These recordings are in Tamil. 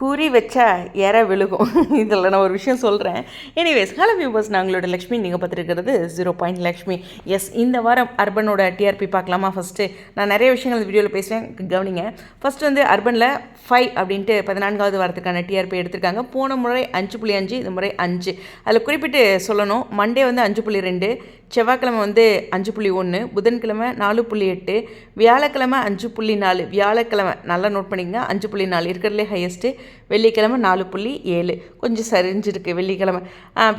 கூறி வச்சா இற விழுகும். இதில் நான் ஒரு விஷயம் சொல்கிறேன் எனிவேஸ் ஹலோ வியூவர்ஸ் நான் உங்களோட லக்ஷ்மி. நீங்கள் பார்த்துருக்கிறது ஜீரோ பாயிண்ட் லக்ஷ்மி. எஸ் இந்த வாரம் அர்பனோட டிஆர்பி பார்க்கலாமா? ஃபஸ்ட்டு நான் நிறைய விஷயங்கள் வீடியோவில் பேசுவேன். கவனிங்க. ஃபஸ்ட் வந்து அர்பனில் ஃபைவ் அப்படின்ட்டு பதினான்காவது வாரத்துக்கான டிஆர்பி எடுத்திருக்காங்க. போன முறை அஞ்சு புள்ளி அஞ்சு இந்த முறை அஞ்சு. அதில் குறிப்பிட்டு சொல்லணும் மண்டே வந்து அஞ்சு புள்ளி ரெண்டு செவ்வாய்க்கிழமை வந்து அஞ்சு புள்ளி ஒன்று புதன்கிழமை நாலு புள்ளி எட்டு வியாழக்கிழமை அஞ்சு புள்ளி நாலு. வியாழக்கிழமை நல்லா நோட் பண்ணிக்கங்க. அஞ்சு புள்ளி நாலு இருக்கிறதுலே ஹையஸ்ட்டு வெள்ளிக்கிழமை நாலு புள்ளி ஏழு. கொஞ்சம் சரிஞ்சிருக்கு வெள்ளிக்கிழமை.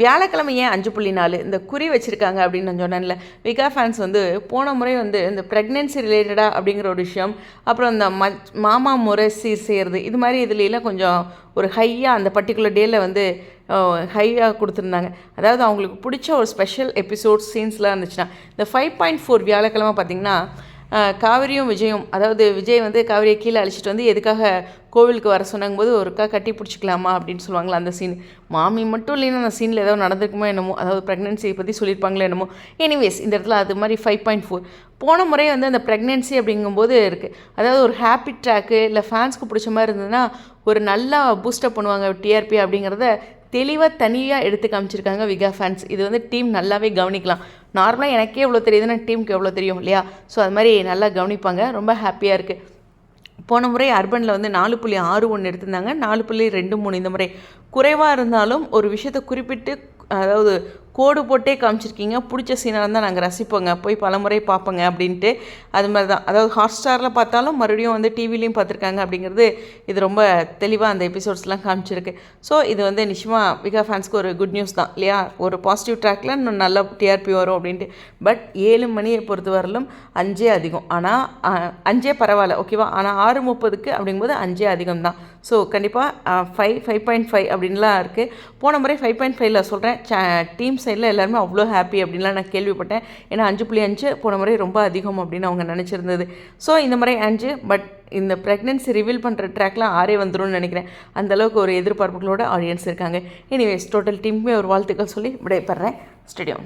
வியாழக்கிழமை ஏன் அஞ்சு புள்ளி நாலு? இந்த குறி வச்சுருக்காங்க அப்படின்னு நான் சொன்னேன்ல. விகா ஃபேன்ஸ் வந்து போன முறை வந்து இந்த ப்ரெக்னென்சி ரிலேட்டடாக அப்படிங்கிற ஒரு விஷயம் அப்புறம் இந்த ம மாமா முறை சீர் செய்கிறது இது மாதிரி இதுலலாம் கொஞ்சம் ஒரு ஹையாக அந்த பர்டிகுலர் டேயில் வந்து ஹையாக கொடுத்துருந்தாங்க. அதாவது அவங்களுக்கு பிடிச்ச ஒரு ஸ்பெஷல் எபிசோட் சீன்ஸ்லாம் இருந்துச்சுன்னா இந்த ஃபைவ் பாயிண்ட் ஃபோர் வியாழக்கிழமை பார்த்திங்கன்னா காவிரியும் விஜயும் அதாவது விஜய் வந்து காவிரியை கீழே அழிச்சிட்டு வந்து எதுக்காக கோவிலுக்கு வர சொன்னாங்க போது ஒருக்கா கட்டி பிடிச்சிக்கலாமா அப்படின்னு சொல்லுவாங்களா அந்த சீன் மாமி மட்டும் இல்லைன்னா அந்த சீனில் ஏதோ நடந்திருக்குமோ என்னமோ அதாவது ப்ரெக்னென்சியை பற்றி சொல்லியிருப்பாங்களோ என்னமோ. எனிவேஸ் இந்த இடத்துல அது மாதிரி ஃபைவ் பாயிண்ட் ஃபோர் போன முறை வந்து அந்த ப்ரெக்னென்சி அப்படிங்கும்போது இருக்குது அதாவது ஒரு ஹாப்பி ட்ராக்கு இல்லை ஃபேன்ஸ்க்கு பிடிச்ச மாதிரி இருந்ததுன்னா ஒரு நல்லா பூஸ்டப் பண்ணுவாங்க டிஆர்பி அப்படிங்கிறத தெளிவாக தனியாக எடுத்து காமிச்சிருக்காங்க விகா ஃபேன்ஸ் இது வந்து டீம் நல்லாவே கவனிக்கலாம். நார்மலாக எனக்கே இவ்வளோ தெரியுதுன்னா டீமுக்கு எவ்வளோ தெரியும் இல்லையா? ஸோ அது மாதிரி நல்லா கவனிப்பாங்க. ரொம்ப ஹாப்பியாக இருக்குது போன முறை அர்பனில் வந்து நாலு புள்ளி ஆறு ஒன்று எடுத்திருந்தாங்க. நாலு புள்ளி ரெண்டு மூணு இந்த முறை. குறைவாக இருந்தாலும் ஒரு விஷயத்தை குறிப்பிட்டு அதாவது கோடு போட்டே காமிச்சிருக்கீங்க. பிடிச்ச சீனாக இருந்தால் நாங்கள் ரசிப்போங்க. போய் பலமுறை பார்ப்போங்க அப்படின்ட்டு அது மாதிரி தான் அதாவது ஹாட் ஸ்டாரில் பார்த்தாலும் மறுபடியும் வந்து டிவிலையும் பார்த்துருக்காங்க அப்படிங்கிறது இது ரொம்ப தெளிவாக அந்த எபிசோட்ஸ்லாம் காமிச்சிருக்கு. ஸோ இது வந்து நிச்சயமாக விகா ஃபேன்ஸ்க்கு ஒரு குட் நியூஸ் தான். இல்லையா? ஒரு பாசிட்டிவ் ட்ராக்கில் இன்னும் நல்ல டிஆர்பி வரும் அப்படின்ட்டு. பட் ஏழு மணியை பொறுத்த அஞ்சே அதிகம். ஆனால் அஞ்சே பரவாயில்ல. ஓகேவா ஆனால் ஆறு முப்பதுக்கு அப்படிங்கும்போது அஞ்சே அதிகம் தான். ஸோ கண்டிப்பாக ஃபைவ் ஃபைவ் பாயிண்ட் ஃபைவ் அப்படின்லாம் இருக்குது போன முறை ஃபைவ் பாயிண்ட் ஃபைவ்ல சொல்கிறேன் டீம்ஸ் சைடில் எல்லாருமே அவ்வளோ ஹாப்பி அப்படின்லாம் நான் கேள்விப்பட்டேன். ஏன்னா அஞ்சு புள்ளி அஞ்சு போன முறை ரொம்ப அதிகம் அப்படின்னு அவங்க நினச்சிருந்தது. ஸோ இந்த முறை அஞ்சு பட் இந்த ப்ரெக்னென்சி ரிவீல் பண்ணுற ட்ராக்லாம் ஆறே வந்துடும்னு நினைக்கிறேன். அந்த அளவுக்கு ஒரு எதிர்பார்ப்புகளோட ஆடியன்ஸ் இருக்காங்க. எனிவேஸ் டோட்டல் டீமுமே ஒரு வாழ்த்துக்கள் சொல்லி விடைபெறேன். ஸ்டேடியம்